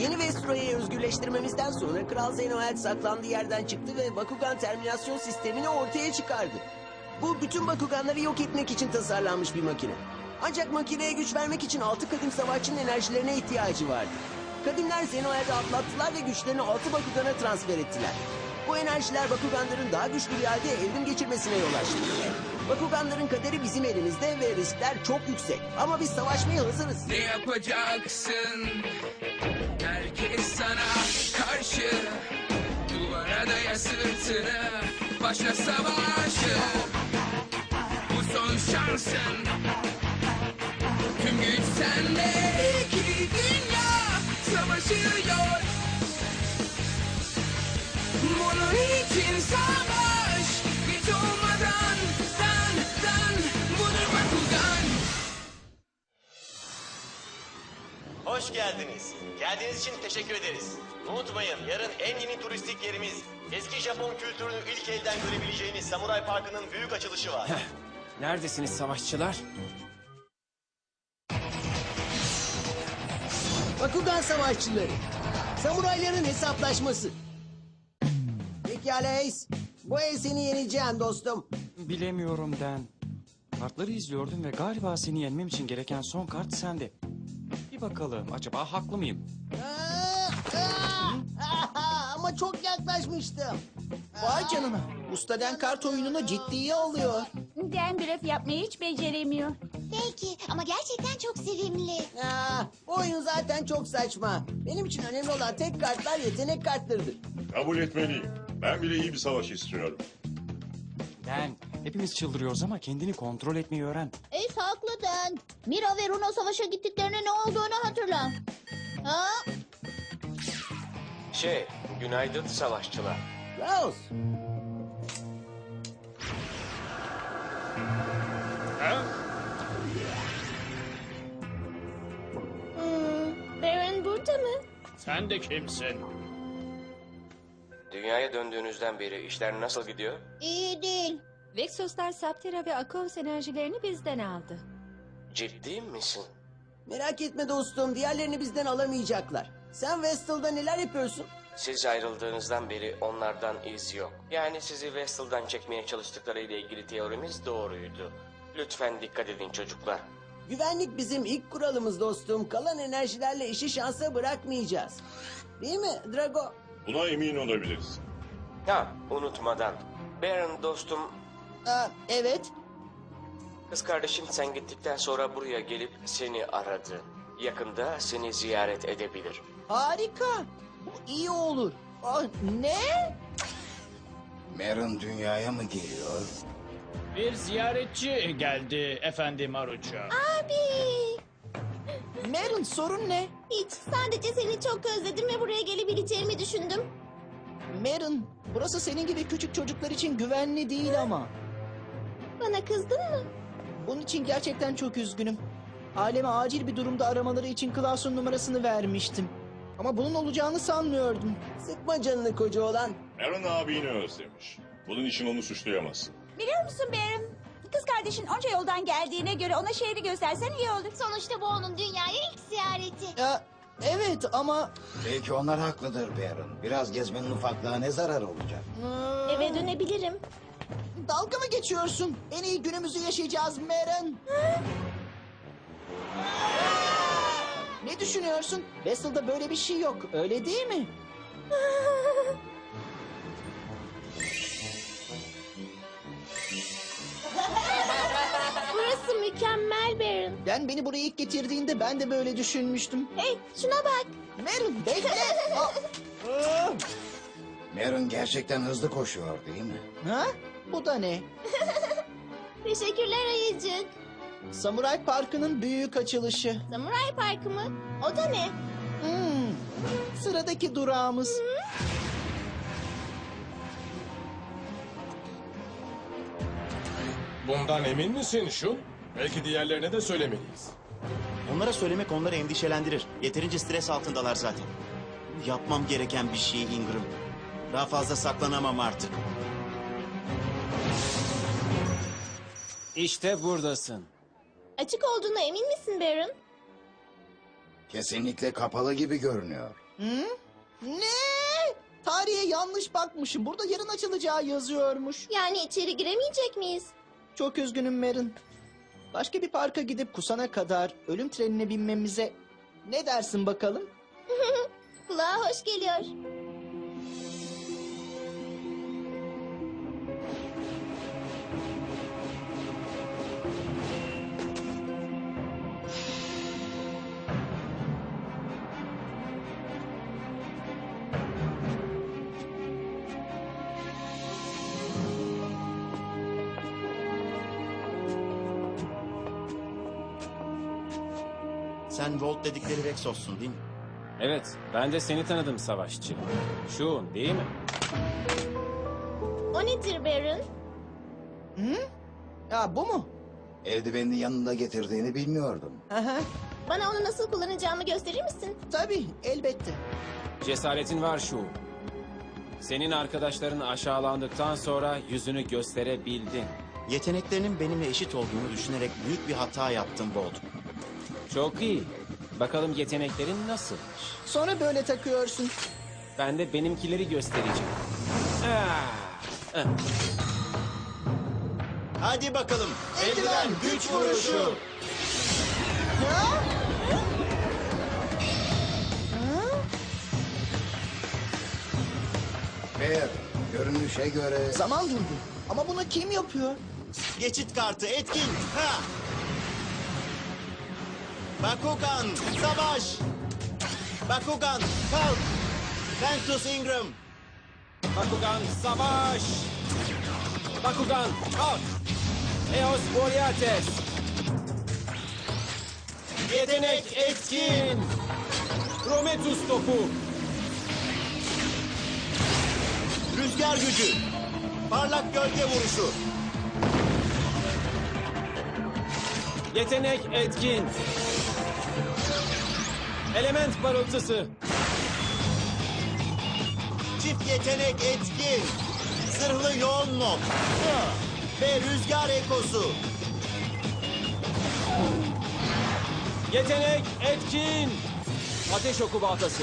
Yeni Vestroya'yı özgürleştirmemizden sonra Kral Zenoel saklandığı yerden çıktı ve Bakugan terminasyon sistemini ortaya çıkardı. Bu bütün Bakuganları yok etmek için tasarlanmış bir makine. Ancak makineye güç vermek için altı kadim savaşçının enerjilerine ihtiyacı vardı. Kadimler Zenoel'de atlattılar ve güçlerini altı Bakugan'a transfer ettiler. Bu enerjiler Bakuganların daha güçlü bir halde evrim geçirmesine yol açtı. Bakuganların kaderi bizim elimizde ve riskler çok yüksek. Ama biz savaşmaya hazırız. Ne yapacaksın? Karşı Duvara daya sırtını Başla savaşı. Bu son şansın Tüm güç sende. İki dünya savaşıyor. Bunun için savaş Hoş geldiniz. Geldiğiniz için teşekkür ederiz. Unutmayın yarın en yeni turistik yerimiz eski Japon kültürünü ilk elden görebileceğiniz Samuray Parkı'nın büyük açılışı var. Neredesiniz savaşçılar? Bakugan savaşçıları. Samurayların hesaplaşması. Pekala Ace. Bu el seni yeneceğim dostum. Bilemiyorum Den. Kartları izliyordum ve galiba seni yenmem için gereken son kart sende. Bakalım acaba haklı mıyım? Ama çok yaklaşmıştım. Vay canına. Ustaden kart oyununu ciddiye alıyor. Den blöf yapmayı hiç beceremiyor. Belki ama gerçekten çok sevimli. Aa, bu oyun zaten çok saçma. Benim için önemli olan tek kartlar yetenek kartlarıdır. Kabul etmeliyim. Ben bile iyi bir savaş istiyorum. Den, hepimiz çıldırıyoruz ama kendini kontrol etmeyi öğren. Ace haklı Den. Mira ve Runo savaşa gittiklerinde ne olduğunu hatırla. Ha? Şey, günaydın savaşçılar. Rose. Baron burada mı? Sen de kimsin? Dünyaya döndüğünüzden beri işler nasıl gidiyor? İyi değil. Vexoslar Saptera ve Akos enerjilerini bizden aldı. Ciddi misin? Merak etme dostum. Diğerlerini bizden alamayacaklar. Sen Vestal'da neler yapıyorsun? Siz ayrıldığınızdan beri onlardan iz yok. Yani sizi Vestal'dan çekmeye çalıştıkları ile ilgili teorimiz doğruydu. Lütfen dikkat edin çocuklar. Güvenlik bizim ilk kuralımız dostum. Kalan enerjilerle işi şansa bırakmayacağız. Değil mi Drago? Buna emin olabiliriz. Ha, unutmadan. Baron dostum, Aa, evet. kız kardeşim sen gittikten sonra buraya gelip seni aradı. Yakında seni ziyaret edebilir. Harika. Bu iyi olur. Aa, ne? Meron dünyaya mı geliyor? Bir ziyaretçi geldi efendim Maruço. Abi. Marin sorun ne? Hiç. Sadece seni çok özledim ve buraya gelebileceğimi düşündüm. Marin, burası senin gibi küçük çocuklar için güvenli değil ama. Bana kızdın mı? Bunun için gerçekten çok üzgünüm. Aileme acil bir durumda aramaları için Klaus'un numarasını vermiştim. Ama bunun olacağını sanmıyordum. Sıkma canını koca olan. Aaron abini özlemiş. Bunun için onu suçlayamazsın. Biliyor musun Baron? Kız kardeşin onca yoldan geldiğine göre ona şehri göstersen iyi olur. Sonuçta bu onun dünyaya ilk ziyareti. Ya, evet ama... Belki onlar haklıdır Baron. Biraz gezmenin ufaklığa ne zarar olacak? Eve dönebilirim. Dalga mı geçiyorsun? En iyi günümüzü yaşayacağız Marin. ne düşünüyorsun? Vessel'da böyle bir şey yok, öyle değil mi? Burası mükemmel Baron. Ben beni buraya ilk getirdiğinde ben de böyle düşünmüştüm. Hey şuna bak. Marin bekle. Aa, aa. Meron gerçekten hızlı koşuyor değil mi? ha? Bu da ne? Teşekkürler ayıcık. Samuray Parkı'nın büyük açılışı. Samuray Parkı mı? O da ne? Hmm. Sıradaki durağımız. Bundan emin misin Şun? Belki diğerlerine de söylemeliyiz. Onlara söylemek onları endişelendirir. Yeterince stres altındalar zaten. Yapmam gereken bir şey Ingram. Daha fazla saklanamam artık. İşte buradasın. Açık olduğuna emin misin Baron? Kesinlikle kapalı gibi görünüyor. Ne? Tarihe yanlış bakmışım. Burada yarın açılacağı yazıyormuş. Yani içeri giremeyecek miyiz? Çok üzgünüm Merin. Başka bir parka gidip kusana kadar ölüm trenine binmemize ne dersin bakalım? Kulağa hoş geliyor. Sen Volt dedikleri Vexos'sun değil mi? Evet, ben de seni tanıdım savaşçı. Şu değil mi? O nedir Baron? Ya bu mu? Eldivenini yanında getirdiğini bilmiyordum. Aha, Bana onu nasıl kullanacağımı gösterir misin? tabii elbette. Cesaretin var şu. Senin arkadaşların aşağılandıktan sonra yüzünü gösterebildin. Yeteneklerinin benimle eşit olduğunu düşünerek büyük bir hata yaptım Volt. Çok iyi. Bakalım yeteneklerin nasılmış. Sonra böyle takıyorsun. Ben de benimkileri göstereceğim. Ah, ah. Hadi bakalım. Eldiven güç vuruşu. Ha? Bear, görünüşe göre... Zaman durdu. Ama bunu kim yapıyor? Geçit kartı etkin. Ha! Bakugan savaş. Bakugan kalk. Ventus Ingram. Bakugan savaş! Bakugan kalk! Eos Boreates! Yetenek etkin! Prometheus topu! Rüzgar gücü. Parlak gölge vuruşu. Yetenek etkin! Element parıltısı! Çift yetenek etkin. Zırhlı yoğun. Ha! Ve rüzgar ekosu. Yetenek etkin! Ateş oku baltası!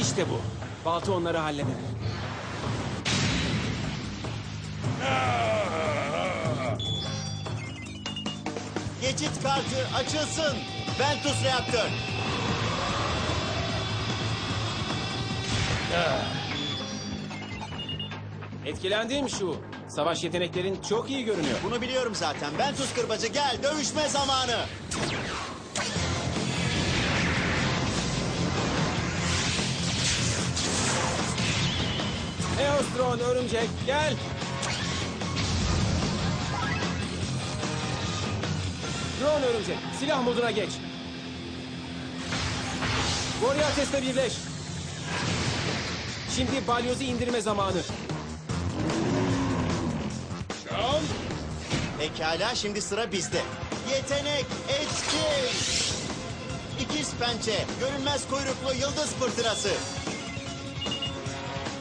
İşte bu. Balta onları halleder. Geçit kartı açılsın. Ventus reaktör. Etkilendim şu. Savaş yeteneklerin çok iyi görünüyor. Bunu biliyorum zaten. Ventus kırbacı gel dövüşme zamanı. Eostron örümcek gel. Drone örümcek silah moduna geç. Boreates'le birleş. Şimdi balyozu indirme zamanı. Pekala şimdi sıra bizde. Yetenek etkin. İkiz pençe, görünmez kuyruklu yıldız fırtınası.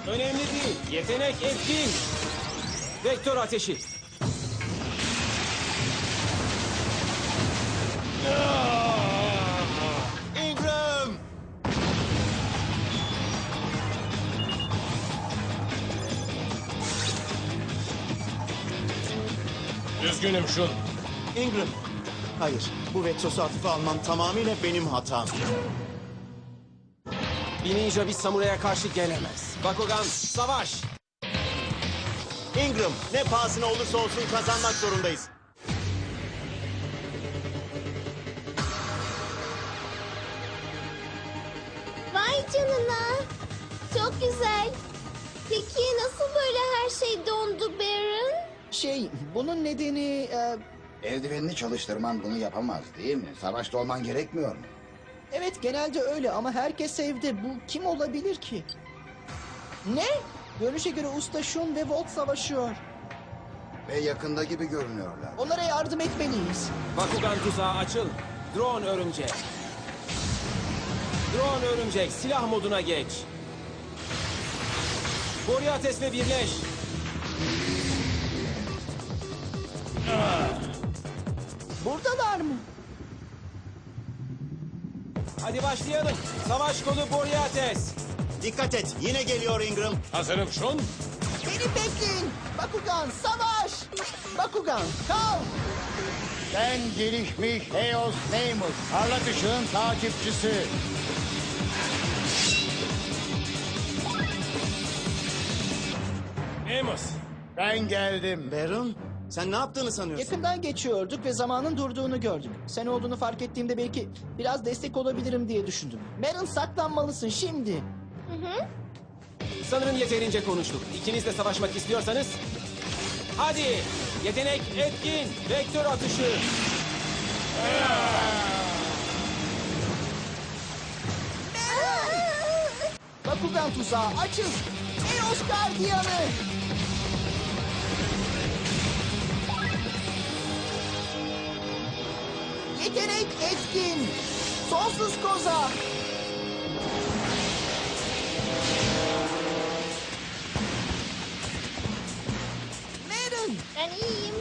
Önemli değil. Yetenek etkin. Vektör ateşi. Üzgünüm şun. Ingram. Hayır, bu Vexos'u hafife almam tamamıyla benim hatam. Bir ninja bir samuraya karşı gelemez. Bakugan savaş. Ingram, ne pahasına olursa olsun kazanmak zorundayız. Vay canına. Çok güzel. Peki nasıl böyle her şey Baron? Şey, bunun nedeni... e, Eldivenini çalıştırman bunu yapamaz değil mi? Savaşta olman gerekmiyor mu? evet genelde öyle ama herkes evde. Bu kim olabilir ki? Ne? Görünüşe göre Usta Shun ve Volt savaşıyor. Ve yakında gibi görünüyorlar. Onlara yardım etmeliyiz. Bakugan tuzağı açıl. Drone örümcek. Drone örümcek silah moduna geç. Boreates'le birleş. Buradalar mı? Hadi başlayalım. Savaş kolu Boreates. Dikkat et. Yine geliyor Ingram. Hazırım Şun. Beni bekleyin. Bakugan savaş. Bakugan kal. Ben gelişmiş Eos Neymus. Parlak ışığın takipçisi. Amos. Ben geldim. Baron, sen ne yaptığını sanıyorsun? Yakından geçiyorduk ve zamanın durduğunu gördük. Sen olduğunu fark ettiğimde belki biraz destek olabilirim diye düşündüm. Meryl saklanmalısın şimdi. Sanırım yeterince konuştuk. İkiniz de savaşmak istiyorsanız... Hadi! Yetenek, etkin, vektör atışı. Bakugan tuzağı açıl. Eos gardiyanı. Yetenek etkin. Sonsuz koza. Meryl. Ben iyiyim.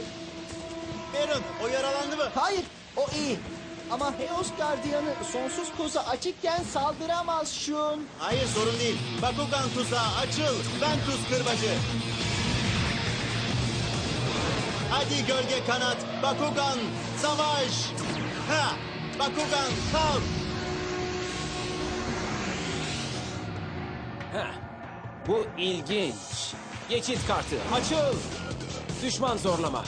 Baron, o yaralandı mı? Hayır, o iyi. Ama Heos gardiyanı sonsuz koza açıkken saldıramaz şun. Hayır sorun değil. Bakugan tuzağı açıl. Ventus kırbacı. Hadi gölge kanat. Bakugan savaş. Ha! Bakugan kalk. Heh. Bu ilginç. Geçit kartı açıl. Düşman zorlama.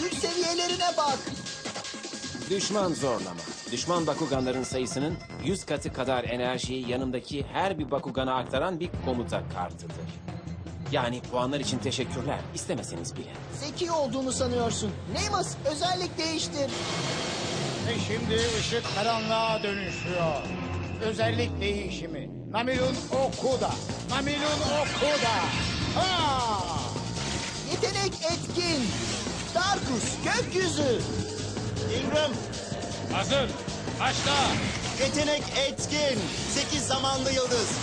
Güç seviyelerine bak. Düşman zorlama. Düşman Bakuganların sayısının 100 katı kadar enerjiyi yanımdaki her bir Bakugan'a aktaran bir komuta kartıdır. Yani puanlar için teşekkürler. İstemeseniz bile. Zeki olduğunu sanıyorsun. Neymas özellik değiştir. Ve şimdi ışık karanlığa dönüşüyor. Özellik değişimi. Namilun Okuda. Namilun Okuda. Ha! Yetenek etkin. Darkus gökyüzü. Ingram, Hazır. Başla. yetenek etkin. 8 zamanlı yıldız.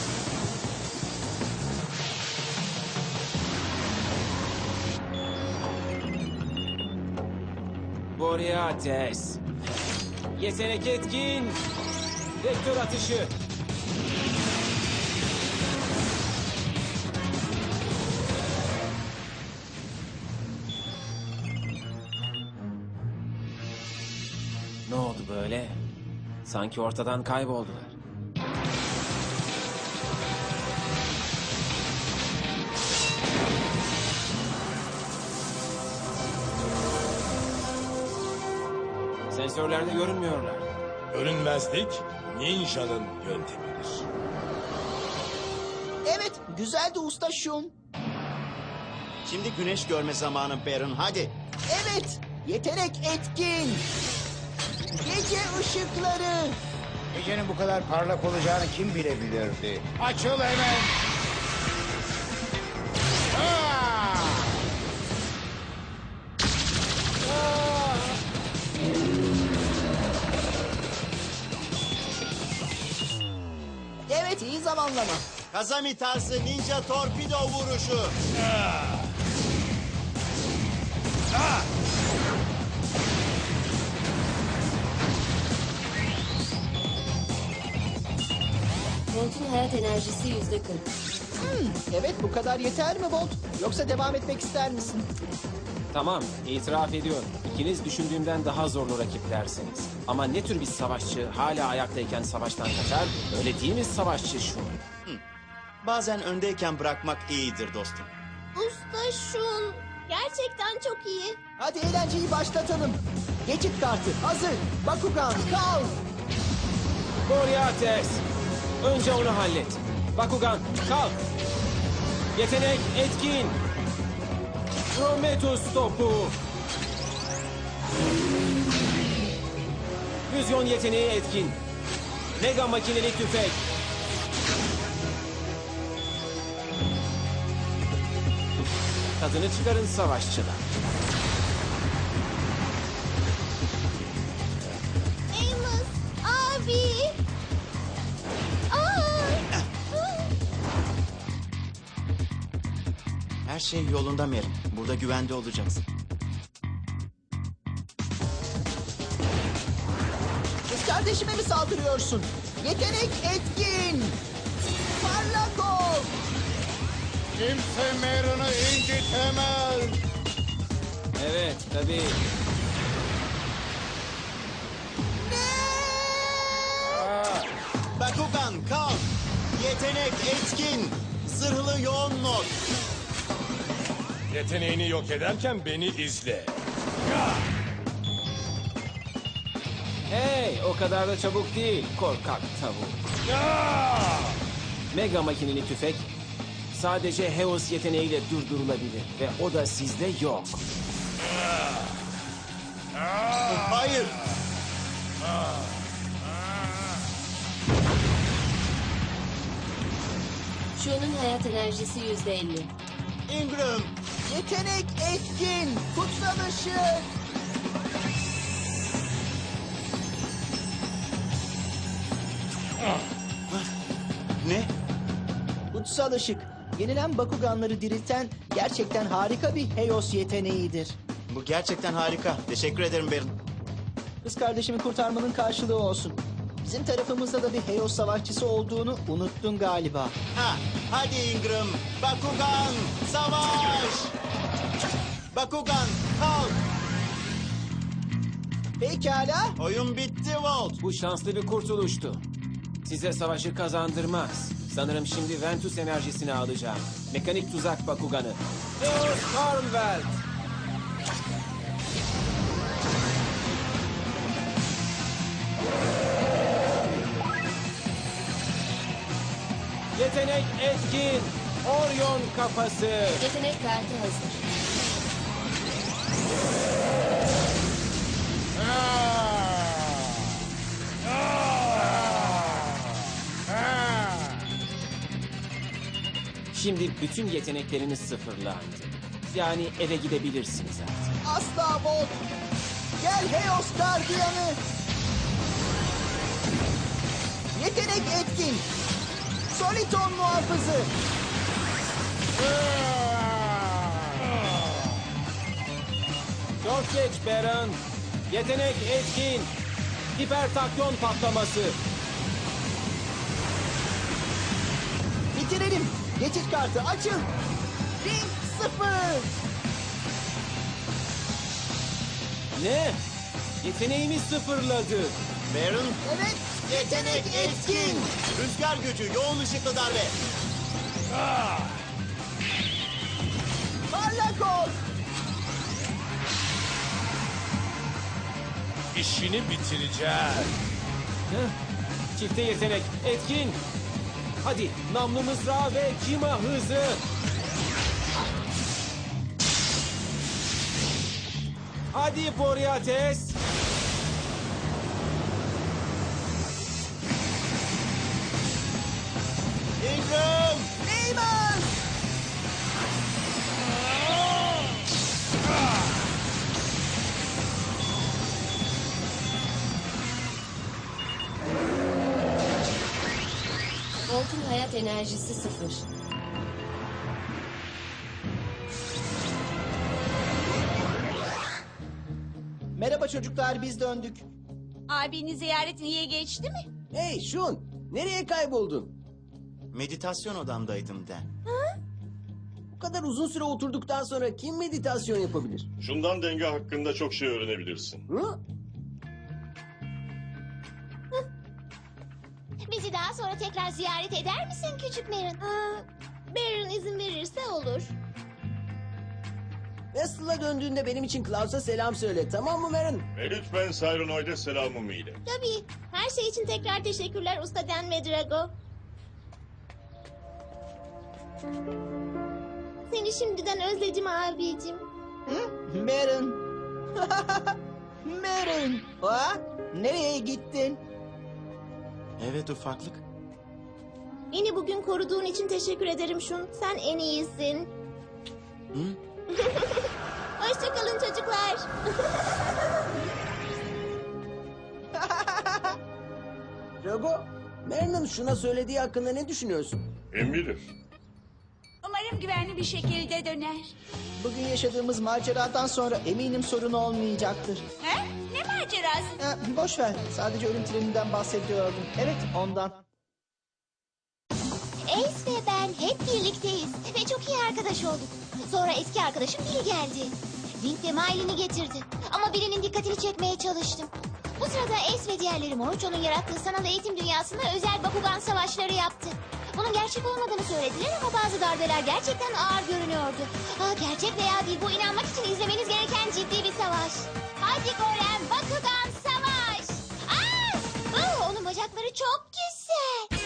Boreates. Yetenek etkin. Vektör atışı. Böyle? Sanki ortadan kayboldular. Sensörlerde görünmüyorlar. Görünmezlik ninjanın yöntemidir. Evet güzeldi usta şun. Şimdi güneş görme zamanı Baron. Hadi. Evet yetenek etkin. Gece ışıkları. Gecenin bu kadar parlak olacağını kim bilebilirdi? Açıl hemen. Evet iyi zamanlama. Kazami tarzı ninja torpido vuruşu. Volt'un hayat enerjisi yüzde kırk. Hmm, evet bu kadar yeter mi Bolt? Yoksa devam etmek ister misin? Tamam, itiraf ediyorum. İkiniz düşündüğümden daha zorlu rakiplersiniz. Ama ne tür bir savaşçı hala ayaktayken savaştan kaçar? Öyle değil mi savaşçı şu? Bazen öndeyken bırakmak iyidir dostum. Usta Şun. Gerçekten çok iyi. Hadi eğlenceyi başlatalım. Geçit kartı hazır. Bakugan kal. Boreates! Önce onu hallet. Bakugan, kalk! Yetenek, etkin! Prometheus topu! Füzyon yeteneği etkin. Mega makineli tüfek. Tadını çıkarın savaşçılar. Şey yolunda Merin. Burada güvende olacaksın. Kız kardeşime mi saldırıyorsun? Yetenek etkin. Parlak ol. Kimse Meron'u incitemez. Evet tabii. Bakugan kalk. Yetenek etkin. Zırhlı yoğun not. Yeteneğini yok ederken beni izle. Hey o kadar da çabuk değil korkak tavuk. Mega makineli tüfek sadece Heos yeteneğiyle durdurulabilir ve o da sizde yok. Hayır. Şunun hayat enerjisi yüzde elli. Ingram. Yetenek etkin. Kutsal ışık. Ne? Kutsal ışık. Yenilen Bakuganları dirilten gerçekten harika bir Heos yeteneğidir. Bu gerçekten harika. Teşekkür ederim Berin. Kız kardeşimi kurtarmanın karşılığı olsun. Bizim tarafımızda da bir Heos savaşçısı olduğunu unuttun galiba. Ha, hadi Ingram. Bakugan savaş. Bakugan kalk. Pekala. Oyun bitti Volt. Bu şanslı bir kurtuluştu. Size savaşı kazandırmaz. Sanırım şimdi Ventus enerjisini alacağım. Mekanik tuzak Bakuganı. Heos Stormwelt. Yetenek etkin. Orion kafası. Yetenek kartı hazır. Şimdi bütün yetenekleriniz sıfırlandı. Yani eve gidebilirsiniz artık. Asla Volt. Gel Heos gardiyanı. Yetenek etkin. Soliton muhafızı. Çok geç Baron. Yetenek etkin. Hipertakyon patlaması. Bitirelim. Geçit kartı açın. Ring sıfır. Ne? Yeteneğimi sıfırladı. Baron. Evet. Yetenek etkin. Rüzgar gücü yoğun ışıklı darbe. Parlak ol. İşini bitireceğim. Heh. Çifte yetenek etkin. Hadi namlu mızrağı ve kima hızı. Hadi Boreates. Enerjisi sıfır. Merhaba çocuklar biz döndük. Abini ziyaretin iyi geçti mi? Hey Şun, nereye kayboldun? Meditasyon odamdaydım Den. Bu kadar uzun süre oturduktan sonra kim meditasyon yapabilir? Şundan denge hakkında çok şey öğrenebilirsin. Hı? Daha sonra tekrar ziyaret eder misin küçük Merin? Baron izin verirse olur. Nestle'a döndüğünde benim için Klaus'a selam söyle tamam mı Maren? Ve lütfen Cyronoid'e selamımı ilet. Tabii. Her şey için tekrar teşekkürler Usta Den ve Drago. Seni şimdiden özledim abicim. Merin. Merin. Ha? Nereye gittin? Evet ufaklık. Beni bugün koruduğun için teşekkür ederim Şun. Sen en iyisin. Hı? Hoşçakalın çocuklar. Drago, Marin'in şuna söylediği hakkında ne düşünüyorsun? Kim bilir? Umarım güvenli bir şekilde döner. Bugün yaşadığımız maceradan sonra eminim sorun olmayacaktır. He? Ne macerası? Ha, boş ver. Sadece ölüm treninden bahsediyordum. Evet ondan. Ace ve ben hep birlikteyiz ve çok iyi arkadaş olduk. Sonra eski arkadaşım Bill geldi. Link ve Miley'ni getirdi. Ama birinin dikkatini çekmeye çalıştım. Bu sırada Ace ve diğerleri Morocho'nun yarattığı sanal eğitim dünyasında özel Bakugan savaşları yaptı. Bunun gerçek olmadığını söylediler ama bazı darbeler gerçekten ağır görünüyordu. Aa, gerçek veya değil bu inanmak için izlemeniz gereken ciddi bir savaş. Hadi Golem Bakugan savaş! Aa! Aa, onun bacakları çok güzel.